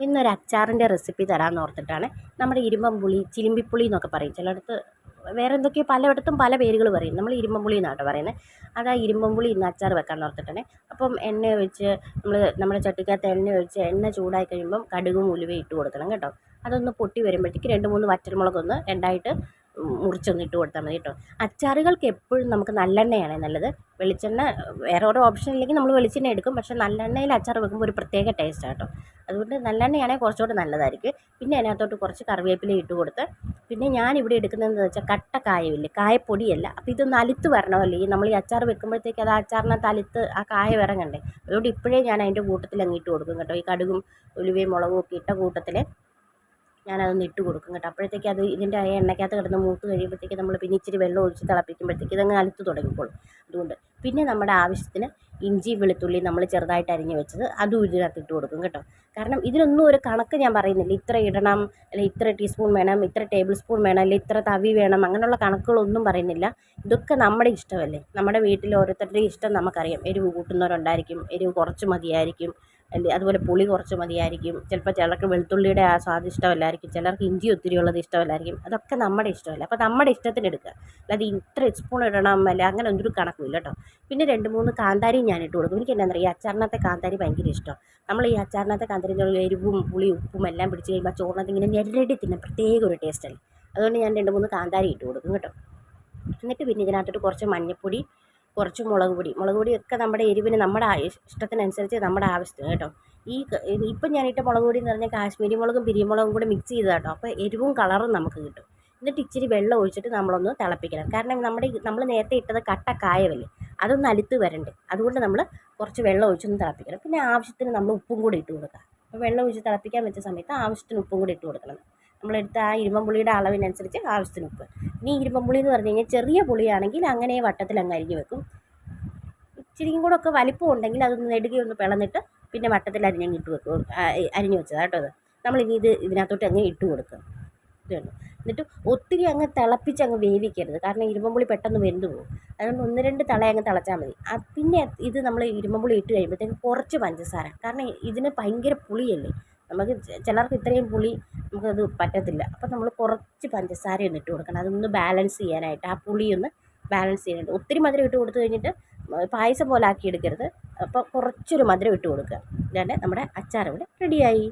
ഇന്നൊരു അച്ചാറിന്റെ റെസിപ്പി തരാമെന്ന് ഓർത്തിട്ടാണ് നമ്മുടെ ഇരുമ്പമ്പുളി ചിലിമ്പിപ്പുളി എന്നൊക്കെ പറയും. ചിലയിടത്ത് വേറെ എന്തൊക്കെയോ പലയിടത്തും പല പേരുകൾ പറയും. നമ്മൾ ഇരുമ്പമ്പുളി എന്നാണ് കേട്ടോ പറയുന്നത്. അത് ആ ഇരുമ്പമ്പുളി ഇന്ന് അച്ചാർ വെക്കാമെന്ന് ഓർത്തിട്ടാണ്. അപ്പം എണ്ണ ഒഴിച്ച് നമ്മൾ നമ്മുടെ ചട്ടിക്കകത്ത് എണ്ണ ഒഴിച്ച് എണ്ണ ചൂടായി കഴിയുമ്പം കടുകും ഉലുവയും ഇട്ട് കൊടുക്കണം കേട്ടോ. അതൊന്ന് പൊട്ടി വരുമ്പോഴത്തേക്ക് രണ്ട് മൂന്ന് വറ്റൽമുളകൊന്ന് രണ്ടായിട്ട് മുറിച്ചൊന്ന് ഇട്ട് കൊടുത്താൽ മതി കേട്ടോ. അച്ചാറുകൾക്ക് എപ്പോഴും നമുക്ക് നല്ലെണ്ണയാണ് നല്ലത്. വെളിച്ചെണ്ണ വേറെ ഓരോ ഓപ്ഷൻ ഇല്ലെങ്കിൽ നമ്മൾ വെളിച്ചെണ്ണ എടുക്കും. പക്ഷേ നല്ലെണ്ണയിൽ അച്ചാർ വെക്കുമ്പോൾ ഒരു പ്രത്യേക ടേസ്റ്റാണ് കേട്ടോ. അതുകൊണ്ട് നല്ലെണ്ണയാണെങ്കിൽ കുറച്ചുകൂടെ നല്ലതായിരിക്കും. പിന്നെ അതിനകത്തോട്ട് കുറച്ച് കറിവേപ്പില ഇട്ട് കൊടുത്ത് പിന്നെ ഞാൻ ഞാനിവിടെ എടുക്കുന്നതെന്ന് വെച്ചാൽ കട്ട കായവില്ല? കായപ്പൊടിയല്ല. അപ്പോൾ ഇതൊന്ന് അലുത്ത് വരണമല്ലോ ഈ നമ്മൾ ഈ അച്ചാർ വെക്കുമ്പോഴത്തേക്ക് അത് അച്ചാറിനകത്ത് അലുത്ത് ആ കായ വിറങ്ങണ്ടേ? അതുകൊണ്ട് ഇപ്പോഴേ ഞാൻ അതിന്റെ കൂട്ടത്തിൽ അങ്ങ് ഇട്ട് കൊടുക്കും കേട്ടോ. ഈ കടുകും ഉലുവയും മുളകും ഒക്കെ ഇട്ട കൂട്ടത്തിൽ ഞാനതൊന്ന് ഇട്ട് കൊടുക്കും കേട്ടോ. അപ്പോഴത്തേക്ക് അത് ഇതിന്റെ എണ്ണയ്ക്കകത്ത് കിടന്ന് മൂത്ത് കഴിയുമ്പോഴത്തേക്ക് നമ്മൾ പിന്നെ ഇച്ചിരി വെള്ളം ഒഴിച്ച് തിളപ്പിക്കുമ്പോഴത്തേക്ക് ഇതങ്ങ് അലുത്ത് തുടങ്ങിക്കോളും. അതുകൊണ്ട് പിന്നെ നമ്മുടെ ആവശ്യത്തിന് ഇഞ്ചി വെളുത്തുള്ളി നമ്മൾ ചെറുതായിട്ട് അരിഞ്ഞ് വെച്ചത് അതും ഇതിനകത്ത് ഇട്ട് കൊടുക്കും കേട്ടോ. കാരണം ഇതിനൊന്നും ഒരു കണക്ക് ഞാൻ പറയുന്നില്ല. ഇത്ര ഇടണം അല്ലെങ്കിൽ ഇത്ര ടീസ്പൂൺ വേണം ഇത്ര ടേബിൾ സ്പൂൺ വേണം അല്ലെങ്കിൽ ഇത്ര തവി വേണം അങ്ങനെയുള്ള കണക്കുകളൊന്നും പറയുന്നില്ല. ഇതൊക്കെ നമ്മുടെ ഇഷ്ടമല്ലേ? നമ്മുടെ വീട്ടിൽ ഓരോരുത്തരുടെയും ഇഷ്ടം നമുക്കറിയാം. എരിവ് കൂട്ടുന്നവരുണ്ടായിരിക്കും എരിവ് കുറച്ച് മതിയായിരിക്കും. അതുപോലെ പുളി കുറച്ച് മതിയായിരിക്കും. ചിലപ്പോൾ ചിലർക്ക് വെളുത്തുള്ളിയുടെ ആ സ്വാദ് ഇഷ്ടമല്ലായിരിക്കും. ചിലർക്ക് ഇഞ്ചി ഒത്തിരി ഉള്ളത് ഇഷ്ടമല്ലായിരിക്കും. അതൊക്കെ നമ്മുടെ ഇഷ്ടമല്ല? അപ്പോൾ നമ്മുടെ ഇഷ്ടത്തിന് എടുക്കുക. അല്ലാതെ ഇത്ര സ്പൂൺ ഇടണം അല്ല? അങ്ങനെ ഒന്നൊരു കണക്കുമില്ല കേട്ടോ. പിന്നെ രണ്ട് മൂന്ന് കാന്താരിയും ഞാൻ ഇട്ട് കൊടുക്കും. എനിക്ക് എന്താ ഈ അച്ചാറിനകത്തെ കാന്താരി ഭയങ്കര ഇഷ്ടം. നമ്മൾ ഈ അച്ചാറിനകത്തെ കാന്താരി എരിവും പുളി ഉപ്പും എല്ലാം പിടിച്ച് കഴിയുമ്പോൾ ചോറിനകത്ത് ഇങ്ങനെ ഞെരടി തിന്നാൻ പ്രത്യേക ഒരു ടേസ്റ്റ് അല്ലേ? അതുകൊണ്ട് ഞാൻ രണ്ട് മൂന്ന് കാന്താരി ഇട്ട് കൊടുക്കും കേട്ടോ. എന്നിട്ട് പിന്നെ ഇതിനകത്തോട്ട് കുറച്ച് മഞ്ഞൾപ്പൊടി കുറച്ച് മുളക് പൊടി. മുളക് പൊടിയൊക്കെ നമ്മുടെ എരിവിന് നമ്മുടെ ഇഷ്ടത്തിനനുസരിച്ച് നമ്മുടെ ആവശ്യത്തിന് കേട്ടോ. ഈ ഇപ്പം ഞാനിട്ട മുളക് പൊടി എന്ന് പറഞ്ഞാൽ കാശ്മീരി മുളകും പിരിമുളകും കൂടെ മിക്സ് ചെയ്തതാണ് കേട്ടോ. അപ്പോൾ എരിവും കളറും നമുക്ക് കിട്ടും. എന്നിട്ട് ഇച്ചിരി വെള്ളം ഒഴിച്ചിട്ട് നമ്മളൊന്ന് തിളപ്പിക്കണം. കാരണം നമ്മുടെ നമ്മൾ നേരത്തെ ഇട്ടത് കട്ട കായവല്ലേ അതൊന്ന് അലുത്ത് വരണ്ടേ. അതുകൊണ്ട് നമ്മൾ കുറച്ച് വെള്ളം ഒഴിച്ചൊന്ന് തിളപ്പിക്കണം. പിന്നെ ആവശ്യത്തിന് നമ്മൾ ഉപ്പും കൂടി ഇട്ട് കൊടുക്കുക അപ്പോൾ വെള്ളം ഒഴിച്ച് തിളപ്പിക്കാൻ വെച്ച സമയത്ത് ആവശ്യത്തിന് ഉപ്പും കൂടി ഇട്ട് കൊടുക്കണം. നമ്മളെടുത്ത ആ ഇരുമ്പുളിയുടെ അളവിനനുസരിച്ച് ആവശ്യത്തിന് ഉപ്പ്. ഇനി ഇരുമ്പുളി എന്ന് പറഞ്ഞു കഴിഞ്ഞാൽ ചെറിയ പുളിയാണെങ്കിൽ അങ്ങനെ വട്ടത്തിൽ അങ്ങ് അരിഞ്ഞ് വെക്കും. ഇച്ചിരിയും കൂടെ ഒക്കെ വലിപ്പം ഉണ്ടെങ്കിൽ അതൊന്ന് നെടുകി ഒന്ന് പിളന്നിട്ട് പിന്നെ വട്ടത്തിൽ അരിഞ്ഞങ്ങ് ഇട്ട് വെക്കും. അരിഞ്ഞ് വെച്ചതാണ് കേട്ടോ അത്. നമ്മളിനി ഇത് ഇതിനകത്തോട്ട് അങ്ങ് ഇട്ട് കൊടുക്കും ഇതുണ്ട് എന്നിട്ട് ഒത്തിരി അങ്ങ് തിളപ്പിച്ച് അങ്ങ് വേവിക്കരുത്. കാരണം ഇരുമ്പുളി പെട്ടെന്ന് വെന്ത് പോകും. അതുകൊണ്ട് ഒന്ന് രണ്ട് തള അങ്ങ് തിളച്ചാൽ മതി. പിന്നെ ഇത് നമ്മൾ ഇരുമ്പുളി ഇട്ട് കഴിയുമ്പോഴത്തേക്ക് കുറച്ച് പഞ്ചസാര. കാരണം ഇതിന് ഭയങ്കര പുളിയല്ലേ? നമുക്ക് ചിലർക്ക് ഇത്രയും പുളി നമുക്കത് പറ്റത്തില്ല. അപ്പം നമ്മൾ കുറച്ച് പഞ്ചസാര ഒന്ന് ഇട്ട് കൊടുക്കണം. അതൊന്ന് ബാലൻസ് ചെയ്യാനായിട്ട് ആ പുളി ഒന്ന് ബാലൻസ് ചെയ്യാനായിട്ട്. ഒത്തിരി മധുരം ഇട്ട് കൊടുത്തു കഴിഞ്ഞിട്ട് പായസം പോലെ ആക്കി എടുക്കരുത്. അപ്പോൾ കുറച്ചൊരു മധുരം ഇട്ട് കൊടുക്കുക. ഇതാണ് നമ്മുടെ അച്ചാർ ഇവിടെ റെഡിയായി